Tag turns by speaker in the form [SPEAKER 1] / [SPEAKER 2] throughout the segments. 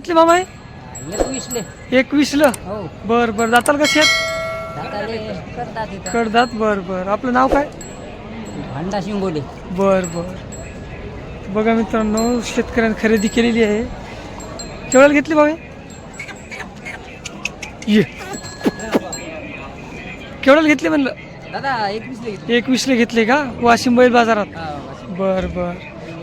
[SPEAKER 1] घेतली मामा हे
[SPEAKER 2] एकवीसले.
[SPEAKER 1] एकवीसला?
[SPEAKER 2] हो.
[SPEAKER 1] बर बर. जाताल कसे आहेत
[SPEAKER 2] दाताले करतात इथं.
[SPEAKER 1] कडदात बर बर. आपलं नाव काय?
[SPEAKER 2] भांडा शिंगोले.
[SPEAKER 1] बर बर. बघा मित्रांनो शेतकऱ्यांनी खरेदी केलेली आहे. केवढ्याला घेतली बाबा ये. केवढ्याला घेतली म्हणलं?
[SPEAKER 2] दादा एकवीसले घेतले.
[SPEAKER 1] एकवीसला घेतले का? वाशिम बैल बाजारात.
[SPEAKER 2] हा, वाशिम.
[SPEAKER 1] बर बर.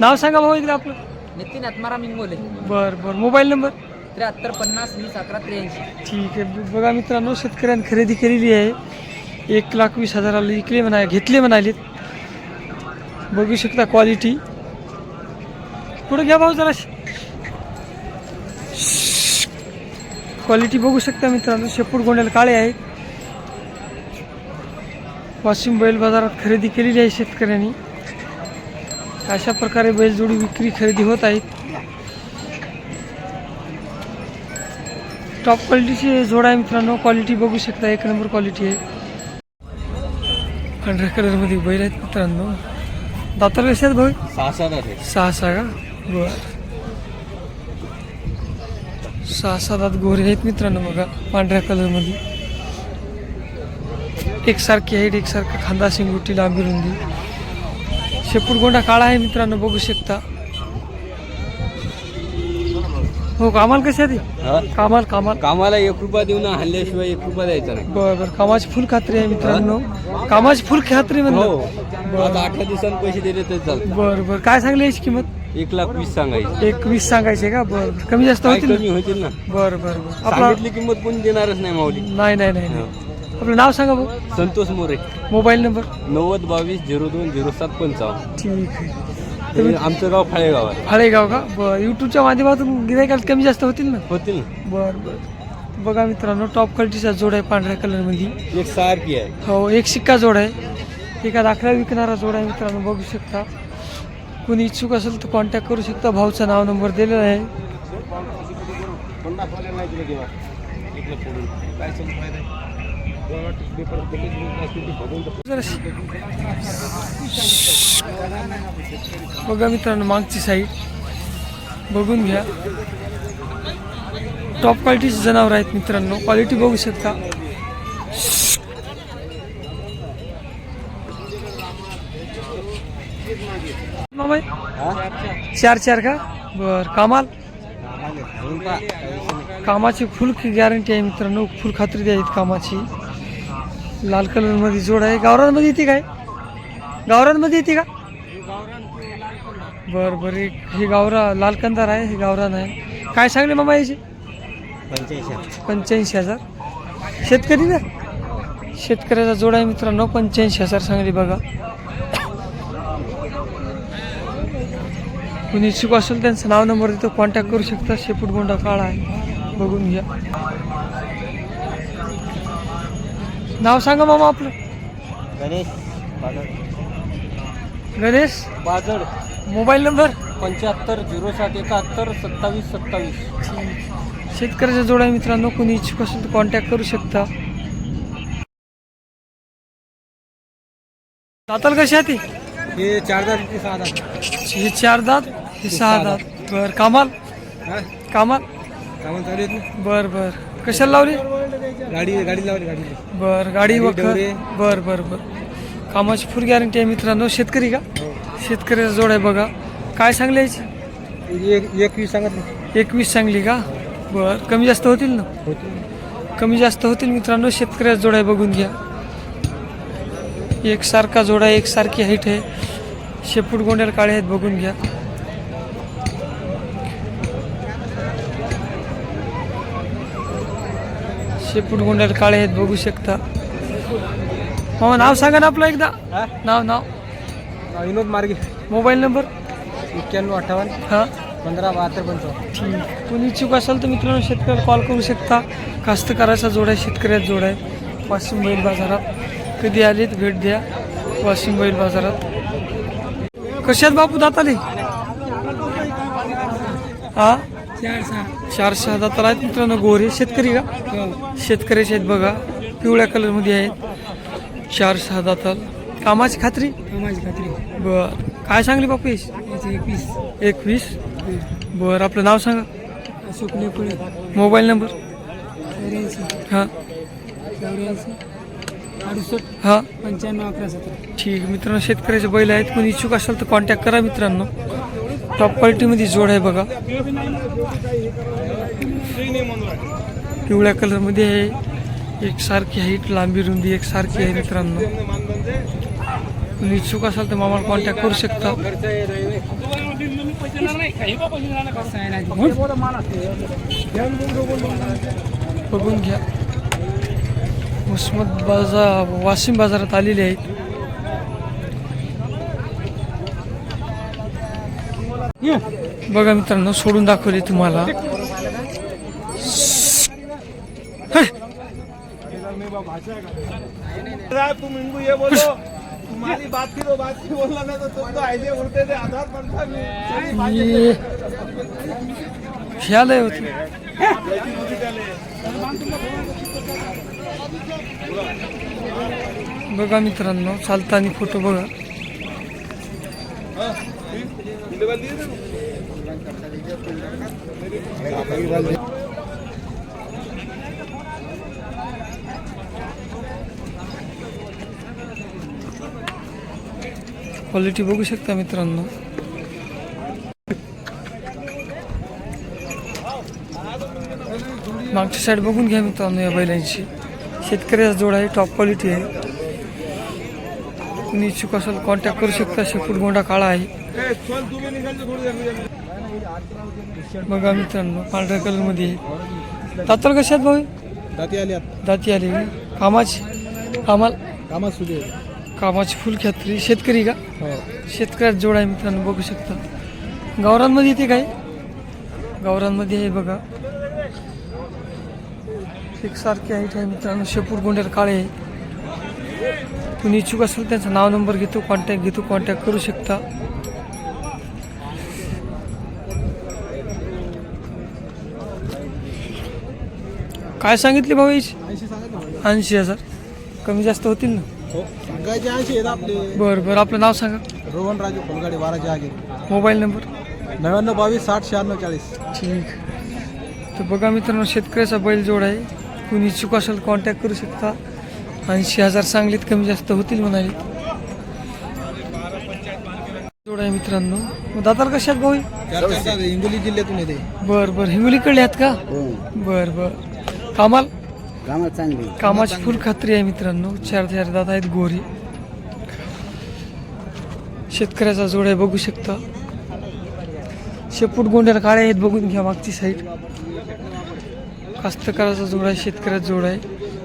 [SPEAKER 1] नाव सांगा भाऊ इकडे आपलं.
[SPEAKER 2] नितीन आत्माराम मिंगोले
[SPEAKER 1] बर बर. Mobile number?
[SPEAKER 2] त्र्याहत्तर पन्नास वीस अकरा त्र्याऐंशी.
[SPEAKER 1] ठीक आहे. बघा मित्रांनो शेतकऱ्यांनी खरेदी केलेली आहे. एक लाख वीस हजाराला विकले म्हणा घेतले म्हणालेत. बघू शकता क्वालिटी पुढे घ्या भाऊ जरा. क्वालिटी बघू शकता मित्रांनो शेपूट गोंड्याला काळे आहे वाशिम बैल बाजारात खरेदी केलेली आहे शेतकऱ्यांनी. अशा प्रकारे बैलजोडी विक्री खरेदी होत आहेत. टॉप क्वालिटीची जोड आहे मित्रांनो. क्वालिटी बघू शकता. एक नंबर क्वालिटी आहे. पांढऱ्या कलरमध्ये बैल आहेत मित्रांनो. दातार कसे आहेत भाऊ?
[SPEAKER 3] सहा
[SPEAKER 1] सहा सहा का? बर. सहा सात आत गोरे आहेत मित्रांनो बघा पांढऱ्या कलरमध्ये एकसारखी आहेत. एकसारखा खांदा शिंगुटी लांबी रुंदी. शेपूट गोंडा काळा आहे मित्रांनो बघू शकता. हो कामाल कसे आहे ते? कामाल कामाल.
[SPEAKER 3] कामाला एक रुपया देऊन हल्ल्याशिवाय एक रुपया द्यायचा नाही.
[SPEAKER 1] बर बर. कामाची फुल खात्री आहे मित्रांनो. कामाची फुल खात्री
[SPEAKER 3] हो.
[SPEAKER 1] म्हणलं
[SPEAKER 3] आता अठरा दिवसांनी पैसे दिले तर चालतं.
[SPEAKER 1] बर बर. काय सांगली याची किंमत?
[SPEAKER 3] एक लाख वीस सांगायची.
[SPEAKER 1] एक वीस सांगायचे का? बर कमी जास्त होतील?
[SPEAKER 3] होतील ना?
[SPEAKER 1] बर बर बर. आपला
[SPEAKER 3] किंमत कोणी देणारच नाही माऊली.
[SPEAKER 1] नाही नाही नाही. आपलं नाव सांगा भाऊ
[SPEAKER 3] संतोष मोरे.
[SPEAKER 1] Mobile number?
[SPEAKER 3] नव्वद बावीस झिरो दोन झिरो सात पंचावन्न.
[SPEAKER 1] ठीक आहे.
[SPEAKER 3] आमचं गाव फाळेगाव आहे.
[SPEAKER 1] फाळेगाव का? बर युट्यूबच्या माध्यमातून गिरायकाला कमी जास्त होतील ना?
[SPEAKER 3] होतील. ना
[SPEAKER 1] बर बर. बघा मित्रांनो टॉप क्वालिटीचा जोड आहे पांढऱ्या कलरमध्ये
[SPEAKER 3] एक सारखी आहे.
[SPEAKER 1] हो एक शिक्का जोड आहे. एका दाखला विकणारा जोड आहे मित्रांनो बघू शकता. कोणी इच्छुक असेल तर कॉन्टॅक्ट करू शकता. भाऊचं नाव नंबर दिलेला आहे. बघा मित्रांनो मागची साईड बघून घ्या. टॉप क्वालिटीचे जनावर आहेत मित्रांनो. क्वालिटी बघू शकता. चार चार का? बर कामाल? कामाची फुल गॅरंटी आहे मित्रांनो. फुल खात्री द्यायची कामाची. लाल कलरमध्ये जोड आहे. गावरांमध्ये येते काय? गावरांमध्ये येते का? बर बर. एक हे गावरा लाल कंदार आहे हे गावरान आहे. काय सांगले मामा याचे? पंच्याऐंशी हजार. शेतकरी ना? शेतकऱ्याचा जोड आहे मित्रांनो पंच्याऐंशी हजार सांगली बघा. कुणी इच्छुक असेल त्यांचं नाव नंबर देतो. कॉन्टॅक्ट करू शकता. शेपूट गोंडा काळा आहे. बघून घ्या. नाव सांगा मामा आपलं.
[SPEAKER 3] गणेश
[SPEAKER 1] गणेश?
[SPEAKER 3] बाजड.
[SPEAKER 1] Mobile number?
[SPEAKER 3] पंच्याहत्तर झिरो सात एकाहत्तर सत्तावीस सत्तावीस.
[SPEAKER 1] शेतकऱ्याचा जोड आहे मित्रांनो कुणी इच्छुक असेल तर कॉन्टॅक्ट करू शकता. दाताल कशी आहे ती?
[SPEAKER 3] हे चार दात ते सहा दात?
[SPEAKER 1] हे चार दात? हे सहा दात. बर कामाल? कामाल?
[SPEAKER 3] कामं चालू आहेत ना?
[SPEAKER 1] बर बर. कशाला लावली?
[SPEAKER 3] गाडी गाडी लावली गाडी.
[SPEAKER 1] बर गाडी वखर.
[SPEAKER 3] डवरे.
[SPEAKER 1] बर बर बर. कामाची फुल गॅरंटी आहे मित्रांनो. शेतकरी का? शेतकऱ्याचा जोड आहे बघा. काय सांगले याची?
[SPEAKER 3] एक एकवीस सांगत ना
[SPEAKER 1] एकवीस सांगली का? बर कमी जास्त होतील ना? कमी जास्त होतील मित्रांनो. शेतकऱ्याचा जोड आहे बघून घ्या. एकसारखा जोड आहे एकसारखी हाईट आहे. शेपूट गोंड्याला काळे आहेत बघून घ्या. शेपूट गोंड्याला काळे आहेत बघू शकता. हो नाव सांगा ना आपलं एकदा. नाव नाव.
[SPEAKER 3] विनोद मार्गे.
[SPEAKER 1] Mobile number?
[SPEAKER 3] एक्क्याण्णव अठ्ठावन्न.
[SPEAKER 1] हां.
[SPEAKER 3] पंधरा बहात्तर पंचावन्न.
[SPEAKER 1] ठीक. कोणी इच्छुक असेल तर मित्रांनो शेतकऱ्याला कॉल करू शकता. कास्तकाराचा जोड आहे शेतकऱ्याचा जोड आहे. वाशिम बैल बाजारात. कधी आलेत? भेट द्या. वाशिम बैल बाजारात. कशात बापू दाताले? हा?
[SPEAKER 3] चार सहा
[SPEAKER 1] दाताला आहेत मित्रांनो गोरे शेतकरी का? शेतकऱ्याचे आहेत बघा पिवळ्या कलरमध्ये आहेत. चार सहा दाताल कामाची खात्री?
[SPEAKER 3] माझी खात्री.
[SPEAKER 1] बर. काय सांगली बापू?
[SPEAKER 3] एकवीस.
[SPEAKER 1] एकवीस? बर आपलं नाव सांगा.
[SPEAKER 3] Ashok Lepale
[SPEAKER 1] mobile number?
[SPEAKER 3] चौऱ्याऐंशी.
[SPEAKER 1] हां.
[SPEAKER 3] चौऱ्याऐंशी. अडुसष्ट.
[SPEAKER 1] हां.
[SPEAKER 3] पंच्याण्णव अकरा सतरा.
[SPEAKER 1] ठीक मित्रांनो शेतकऱ्याचे बैल आहेत. कोणी इच्छुक असेल तर कॉन्टॅक्ट करा मित्रांनो. टॉप क्वालिटीमध्ये जोड आहे बघा. पिवळ्या कलरमध्ये आहे. एक सारखी हाईट लांबी रुंदी एक सारखी आहे मित्रांनो. इच्छुक असाल तर मामाला कॉन्टॅक्ट करू शकता. बघून घ्या. उस्मत बाजार वाशिम बाजारात आलेले आहेत. बघा मित्रांनो सोडून दाखवले तुम्हाला.
[SPEAKER 4] तुम इनको ये बोलो तुम्हारी बात की तो बात की बोलना ना तो तुम तो ऐसे उड़ते थे आधार पंद्रह में
[SPEAKER 1] ये. ख्याल आहे होते बघा मित्रांनो चालताना फोटो बघा. क्वालिटी बघू शकता मित्रांनो. मागच्या साईड बघून घ्या मित्रांनो या बैलांची. शेतकऱ्याचा जोड आहे टॉप क्वालिटी आहे. कुणी इच्छुक असेल कॉन्टॅक्ट करू शकता. शेपूट गोंडा काळा आहे. बघा मित्रांनो पांढऱ्या कलरमध्ये तातल कशात भाऊ?
[SPEAKER 3] दाती आली आता.
[SPEAKER 1] दाती आली? कामाची? कामाल?
[SPEAKER 3] कामात सुरू
[SPEAKER 1] कामाची फुल खात्री. शेतकरी का?
[SPEAKER 3] हो.
[SPEAKER 1] शेतकऱ्यात जोड आहे मित्रांनो बघू शकता. गावरांमध्ये येते काय? गावरांमध्ये आहे बघा. एक सारखी हाईट आहे मित्रांनो शेपूट गोंड्यात काळे आहे. कुणी इच्छुक असेल त्यांचं नाव नंबर घेतो कॉन्टॅक्ट घेतो कॉन्टॅक्ट करू शकता. काय सांगितले भाऊ
[SPEAKER 3] ऐंशी
[SPEAKER 1] हजार. कमी जास्त होतील ना?
[SPEAKER 3] हो.
[SPEAKER 1] बरं बरं. आपलं नाव सांगा.
[SPEAKER 3] रोहन राजू फुलगाडी बाराचे आगे.
[SPEAKER 1] Mobile number?
[SPEAKER 3] नव्याण्णव बावीस साठ शहाण्णव चाळीस.
[SPEAKER 1] ठीक. तर बघा मित्रांनो शेतकऱ्याचा बैल जोड आहे. कुणी इच्छुक असेल कॉन्टॅक्ट करू शकता. ऐंशी हजार सांगलीत कमी जास्त होतील म्हणाले. जोड आहे मित्रांनो. मग दातार कशात भाऊ?
[SPEAKER 3] हिंगोली जिल्ह्यातून येते.
[SPEAKER 1] बर बर. हिंगोलीकडे आहेत का? बर बर. कामाल?
[SPEAKER 2] कामात चांगली.
[SPEAKER 1] कामाची फुल खात्री आहे मित्रांनो. चार चार दात आहेत गोरी. शेतकऱ्याचा जोड आहे बघू शकता. शेपूट गोंड्याला काळे आहेत बघून घ्या मागची साईड कास्तकाराचा जोड आहे शेतकऱ्याचा जोड आहे.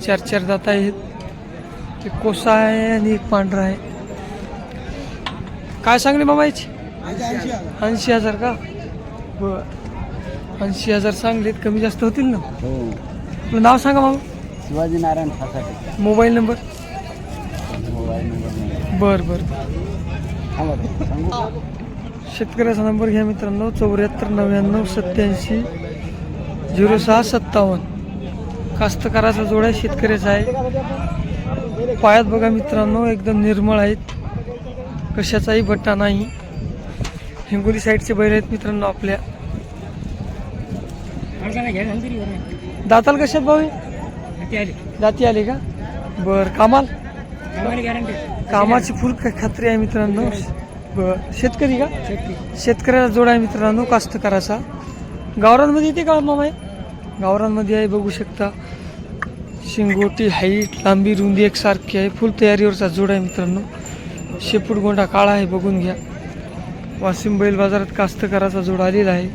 [SPEAKER 1] चार चार दात आहेत. ते कोसा आहे आणि एक पांढरा आहे. काय सांगले मामा याची?
[SPEAKER 3] ऐंशी हजार
[SPEAKER 1] का? बर. ऐंशी हजार सांगलेत कमी जास्त होतील ना?
[SPEAKER 2] हो.
[SPEAKER 1] आपलं नाव सांगा मामा.
[SPEAKER 2] Shivaji Narayan Phasate
[SPEAKER 1] mobile number?
[SPEAKER 2] Mobile number
[SPEAKER 1] बर बर.
[SPEAKER 2] सांगू
[SPEAKER 1] शेतकऱ्याचा नंबर घ्या मित्रांनो. चौऱ्याहत्तर नव्याण्णव सत्याऐंशी झिरो सहा सत्तावन्न. कास्तकाराचा जोड आहे शेतकऱ्याचा आहे. पायात बघा मित्रांनो एकदम निर्मळ आहेत. कशाचाही बट्टा नाही. हिंगोली साईडचे बैल आहेत मित्रांनो आपल्या. दाताल कशात भाऊ? दाती आली का? बर कामाल? कामाची फुल खात्री आहे मित्रांनो. बर शेतकरी का? शेतकऱ्याला जोड आहे मित्रांनो कास्तकाराचा. गावरांमध्ये येते का मामा गावरांमध्ये आहे बघू शकता. शिंगोटी हाईट लांबी रुंदी एकसारखी आहे. फुल तयारीवरचा जोड आहे मित्रांनो. शेपूट गोंडा काळा आहे बघून घ्या. वाशिम बैल बाजारात कास्तकाराचा जोड आलेला आहे.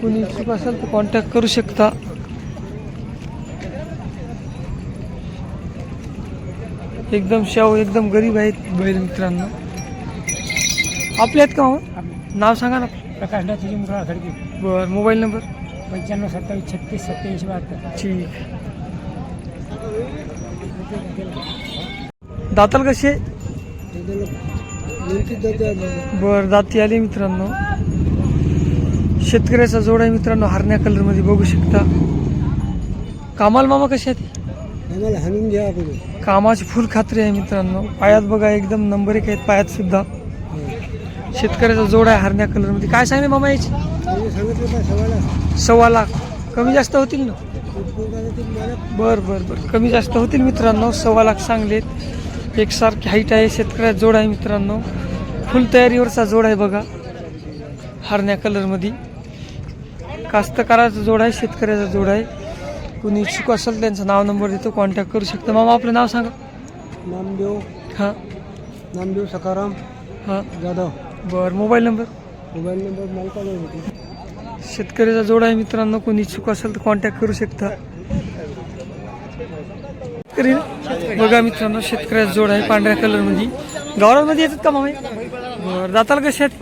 [SPEAKER 1] कोणी इच्छुक असेल तर कॉन्टॅक्ट करू शकता. एकदम शाव एकदम गरीब आहेत बैल मित्रांनो. आपले आहेत का मामा? नाव सांगा ना.
[SPEAKER 3] प्रकाश
[SPEAKER 1] बर मोबाईल नंबर?
[SPEAKER 3] पंच्याण्णव सत्तावीस छत्तीस सत्याऐंशी बहात्तर.
[SPEAKER 1] ठीक. दाताल कसे? बर दाती आली मित्रांनो. शेतकऱ्याचा जोड आहे मित्रांनो हरण्या कलरमध्ये बघू शकता. कामाल मामा कसे आहेत?
[SPEAKER 3] आम्हाला हाणून घ्या आपण.
[SPEAKER 1] कामाची फुल खात्री आहे मित्रांनो. पायात बघा एकदम नंबर एक आहेत पायात सुद्धा. शेतकऱ्याचा जोड आहे हरण्या कलरमध्ये. काय सांगले मामा याची? सव्वा लाख? कमी जास्त होतील ना? बर? बर बर कमी जास्त होतील मित्रांनो. सव्वा लाख सांगलेत. एकसारखी हाईट आहे शेतकऱ्याचा जोड आहे मित्रांनो. फुल तयारीवरचा जोड आहे बघा. हरण्या कलरमध्ये कास्तकाराचा जोड आहे शेतकऱ्याचा जोड आहे. कुणी इच्छुक असेल त्यांचं नाव नंबर देतो कॉन्टॅक्ट करू शकता. मामा आपलं नाव सांगा.
[SPEAKER 3] नामदेव.
[SPEAKER 1] हां.
[SPEAKER 3] नामदेव सकाराम
[SPEAKER 1] हां.
[SPEAKER 3] जाधव.
[SPEAKER 1] बरं मोबाईल नंबर.
[SPEAKER 3] मोबाईल नंबर
[SPEAKER 1] शेतकऱ्याचा जोड आहे मित्रांनो कोणी इच्छुक असेल तर कॉन्टॅक्ट करू शकता. शेतकरी बघा मित्रांनो शेतकऱ्याचा जोड आहे पांढऱ्या कलरमध्ये गावरामध्ये येतात का मामा? बरं दाताला कसे आहेत?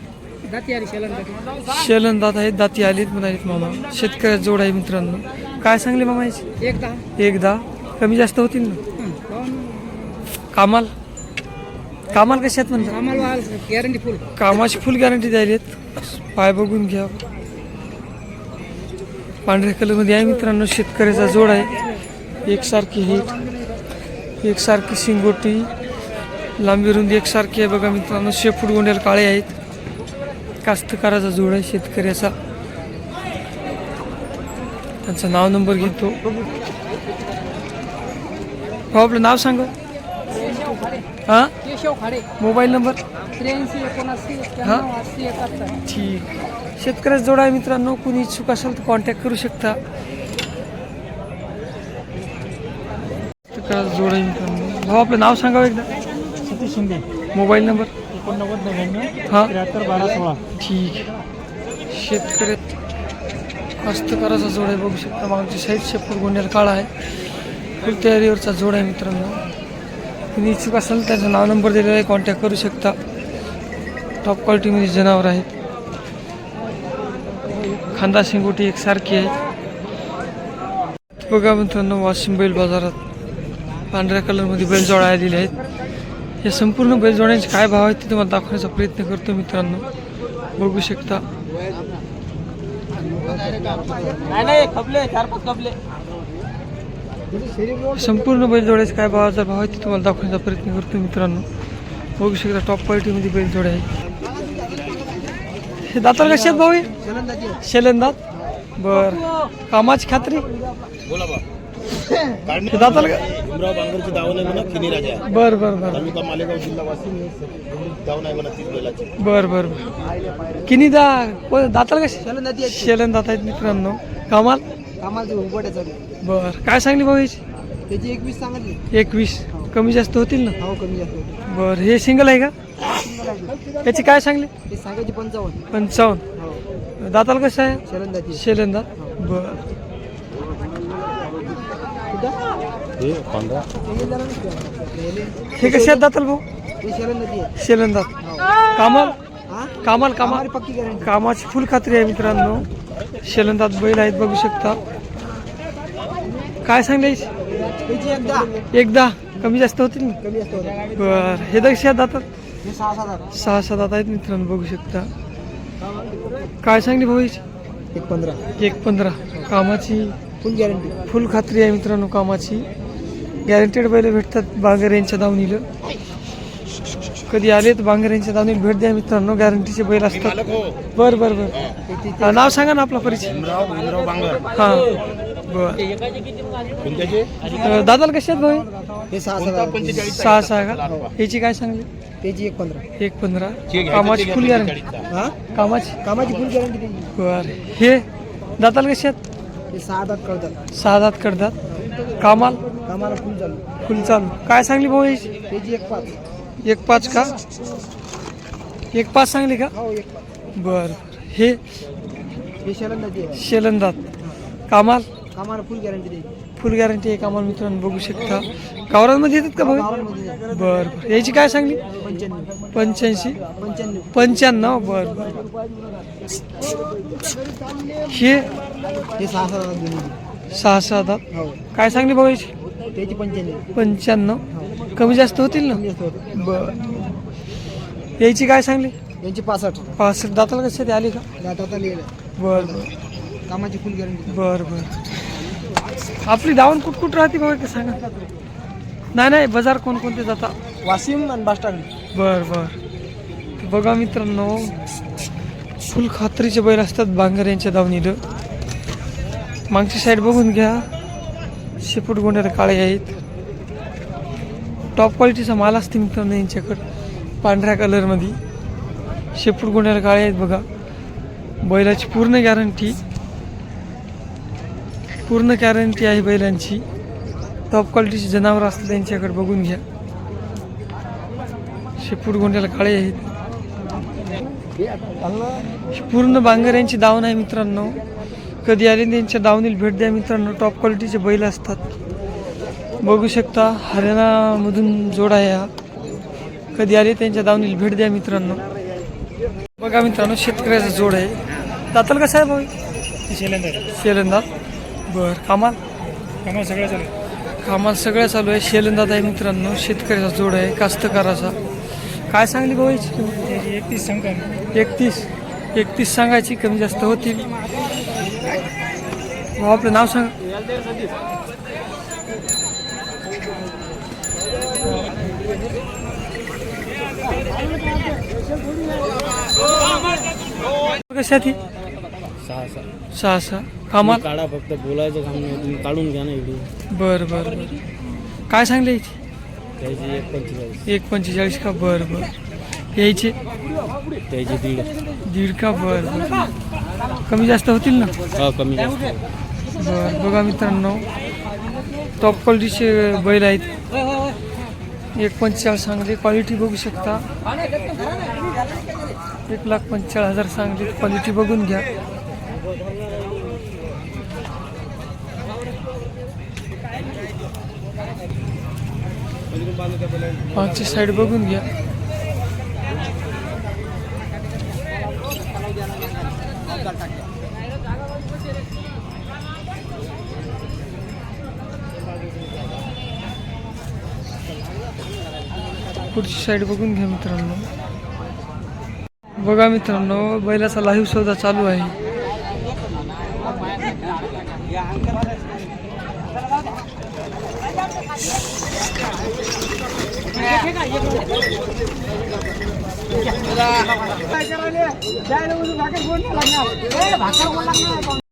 [SPEAKER 3] शेलन
[SPEAKER 1] दात आहेत दाती आलीत म्हणालीत मामा. शेतकऱ्याचा जोड आहे मित्रांनो. काय सांगले मामा याचे?
[SPEAKER 3] एक दहा.
[SPEAKER 1] एकदा कमी जास्त होतील ना? कामाल. कामाल आहेत म्हणतात कामाची फुल गॅरंटी द्यायली पाय बघून घ्या. पांढऱ्या कलरमध्ये आहे. मित्रांनो शेतकऱ्याचा जोड आहे. एकसारखी हेट एकसारखी शिंगोटी लांबी रुंदी एकसारखी आहे बघा मित्रांनो. शेपूट गोंड्याला काळे आहेत. कास्तकाराचा जोड आहे शेतकऱ्याचा. त्यांचं नाव नंबर घेतो. हो आपलं नाव सांगा. हां? Mobile number?
[SPEAKER 3] त्र्याऐंशी एकोणऐंशी एकाहत्तर.
[SPEAKER 1] ठीक. शेतकऱ्याचा जोडा आहे मित्रांनो. कुणी इच्छुक असेल तर कॉन्टॅक्ट करू शकता. जोड आहे मित्रांनो. भाऊ आपलं नाव सांगावं एकदा.
[SPEAKER 3] सतीश शिंदे.
[SPEAKER 1] Mobile number.
[SPEAKER 3] एकोणनव्वद नव्याण्णव
[SPEAKER 1] हां.
[SPEAKER 3] त्र्याहत्तर बारा सोळा.
[SPEAKER 1] ठीक. शेतकऱ्यात हस्तकाराचा जोड आहे बघू शकता. मागच्या साईड शेपूट गोंड्याला काळा आहे. फुल तयारीवरचा जोड आहे मित्रांनो. कुणी इच्छुक असेल त्याचं नाव नंबर दिलेला आहे कॉन्टॅक्ट करू शकता. टॉप क्वालिटीमध्ये जनावर आहेत. खांदा शिंगोटी एकसारखी आहे. बघा मित्रांनो वाशिम बैल बाजारात पांढऱ्या कलरमध्ये बैल जोडा आलेले आहेत. या संपूर्ण बैल जोड्यांचे काय भाव आहेत ते तुम्हाला दाखवण्याचा प्रयत्न करतो मित्रांनो. बघू शकता. संपूर्ण बैल जोड्याचे काय भावाचा भाव आहे ते तुम्हाला दाखवण्याचा प्रयत्न करतो मित्रांनो. बघू शकता टॉप क्वालिटीमध्ये बैल जोड्या आहेत. दातार कसे आहेत भाऊ? शेलंदात बर. कामाची खात्री? दाताला का?
[SPEAKER 5] भीमराव बांगरची दावण आहे म्हणा खिनी राजा.
[SPEAKER 1] बर बर बर.
[SPEAKER 5] तालुका मालेगाव जिल्हा वाशिम दावण आहे म्हणा तीस बैलाची.
[SPEAKER 1] बर बर बर. किनी दा दाताला कसे शेलंदात आहेत मित्रांनो. कामाल?
[SPEAKER 3] चालू
[SPEAKER 1] बर. काय सांगली भाऊ याची?
[SPEAKER 3] त्याची एकवीस सांगितली.
[SPEAKER 1] एकवीस. कमी जास्त होतील ना?
[SPEAKER 3] हो कमी जास्त
[SPEAKER 1] बर. हे सिंगल आहे का? याची काय सांगली?
[SPEAKER 3] ते सांगायची पंचावन्न.
[SPEAKER 1] पंचावन्न.
[SPEAKER 3] हो.
[SPEAKER 1] दाताला कसं आहे? शेलंदा बर.
[SPEAKER 5] हे पंधरा
[SPEAKER 1] हे कसे आहेत दाताल भाऊ?
[SPEAKER 3] ते आहे
[SPEAKER 1] शेलंदात कामाल?
[SPEAKER 3] हा?
[SPEAKER 1] कामाल कामाल.
[SPEAKER 3] पक्की गॅरंटी
[SPEAKER 1] कामाची फुल खात्री आहे मित्रांनो. शेलंदात बैल आहेत बघू शकता. काय सांगले?
[SPEAKER 3] त्याची एकदा.
[SPEAKER 1] एकदा. कमी जास्त होतील? ना
[SPEAKER 3] कमी
[SPEAKER 1] बर. हे दक्षी आहेत दातात
[SPEAKER 3] हे सहा सात
[SPEAKER 1] दात आहेत मित्रांनो बघू शकता. काय सांगली भाऊ?
[SPEAKER 3] एक पंधरा.
[SPEAKER 1] एक पंधरा. कामाची
[SPEAKER 3] फुल गॅरंटी
[SPEAKER 1] फुल खात्री आहे मित्रांनो कामाची. गॅरंटेड बैल भेटतात बांगर यांच्या दावणीला. कधी आले तर बांगर यांच्या दावणीला भेट द्या मित्रांनो. गॅरंटीचे बैल असतात. बर बर बर. नाव सांगा ना आपला परिचय. हां. बर. दादाला कसे आहेत भाऊ
[SPEAKER 3] हे? सहा
[SPEAKER 1] सहा का? याची काय सांगली?
[SPEAKER 3] त्याची एक पंधरा.
[SPEAKER 1] एक पंधरा. कामाची फुल गॅरंटी
[SPEAKER 3] हा?
[SPEAKER 1] कामाची?
[SPEAKER 3] कामाची फुल गॅरंटी त्याची.
[SPEAKER 1] बर. हे दाताला कसे आहेत?
[SPEAKER 3] हे सहा दात कळतात.
[SPEAKER 1] सहा दात करतात कामाल?
[SPEAKER 3] कामाला फुल चालू.
[SPEAKER 1] फुल चालू. काय सांगली भाऊ याची?
[SPEAKER 3] त्याची एक पाच.
[SPEAKER 1] एक पाच का? एक पाच सांगली का?
[SPEAKER 3] हो एक पाच.
[SPEAKER 1] बर. हे
[SPEAKER 3] हे आहे.
[SPEAKER 1] शेलंदात कामाल?
[SPEAKER 3] कामाला फुल गॅरंटी द्यायची
[SPEAKER 1] फुल गॅरंटी आहे कामाल मित्रांनो बघू शकता. गावरांमध्ये येतात का भाऊ. बर बर. याची काय सांगली?
[SPEAKER 3] पंच्याण्णव.
[SPEAKER 1] पंच्याऐंशी?
[SPEAKER 3] पंच्याण्णव.
[SPEAKER 1] पंच्याण्णव? बर बर. हे?
[SPEAKER 3] हे सहा हजार
[SPEAKER 1] सहा सहा दात?
[SPEAKER 3] हो.
[SPEAKER 1] काय सांगली भाऊ याची?
[SPEAKER 3] त्याची पंच्याण्णव.
[SPEAKER 1] पंच्याण्णव? कमी जास्त होतील ना?
[SPEAKER 3] कमी जास्त होते
[SPEAKER 1] बर. याची काय सांगली?
[SPEAKER 3] यांची पासष्ट.
[SPEAKER 1] पासष्ट. दाताला कसे ते आली का?
[SPEAKER 3] लिहिलं.
[SPEAKER 1] बर बर.
[SPEAKER 3] कामाची फुल गॅरंटी
[SPEAKER 1] बर बर. आपली दावण कुठ कुठ राहते बाबा ते सांगा. नाही नाही बाजार कोणकोणते जाता
[SPEAKER 3] वाशिम आणि बास्टागड
[SPEAKER 1] बर बर. बघा मित्रांनो फुल खात्रीचे बैल असतात बांगर यांच्या दावणीलं. मागची साईड बघून घ्या. शेपूट गोंड्याला काळे आहेत. टॉप क्वालिटीचा माल असते मित्रांनो यांच्याकडं पांढऱ्या कलरमध्ये शेपूट गोंड्याला काळे आहेत बघा. बैलाची पूर्ण गॅरंटी पूर्ण गॅरंटी आहे बैलांची. टॉप क्वालिटीचे जनावर असतात त्यांच्याकडे बघून घ्या. शेपूट गोंड्याला काळे आहेत. पूर्ण बांगर यांची दावण आहे मित्रांनो. कधी आले त्यांच्या दावणीला भेट द्या मित्रांनो. टॉप क्वालिटीचे बैल असतात. बघू शकता हरियाणामधून जोड आहे हा. कधी आले त्यांच्या दावणीला भेट द्या मित्रांनो. बघा मित्रांनो शेतकऱ्याचा जोड आहे. दाताल कसा आहे भाऊ? शेलंदा. बर कामाल?
[SPEAKER 3] कामाला सगळं चालेल
[SPEAKER 1] कामाल सगळं चालू आहे. शेलंदात आहे मित्रांनो. शेतकऱ्याचा जोड आहे. कास्तकाराचा. काय सांगली भाऊ याची किंमत?
[SPEAKER 3] त्याची एकतीस सांगता
[SPEAKER 1] एकतीस. एकतीस सांगायची कमी जास्त होतील. भाऊ आपलं नाव सांग. कशा ती
[SPEAKER 3] सहा सहा
[SPEAKER 1] सहा सहा कामाल
[SPEAKER 3] काढा फक्त बोलायचं काम नाही तुम्ही काढून घ्या ना व्हिडिओ
[SPEAKER 1] बरं बरं बरं. काय सांगले याची
[SPEAKER 3] त्याची एक पंचेचाळीस.
[SPEAKER 1] एक पंचेचाळीस का? बरं बरं. यायचे?
[SPEAKER 3] त्याची दीड.
[SPEAKER 1] दीड का? बरं बरं. कमी जास्त होतील ना?
[SPEAKER 3] हा कमी जास्त.
[SPEAKER 1] बरं बघा मित्रांनो. टॉप क्वालिटीचे बैल आहेत. एक पंचेचाळीस सांगली क्वालिटी बघू शकता. एक लाख पंचेचाळीस हजार सांगली क्वालिटी बघून घ्या. मागची साईड बघून घ्या. पुढची साईड बघून घ्या मित्रांनो. बघा मित्रांनो बैलाचा लाईव्ह सौदा चालू आहे. ভাষা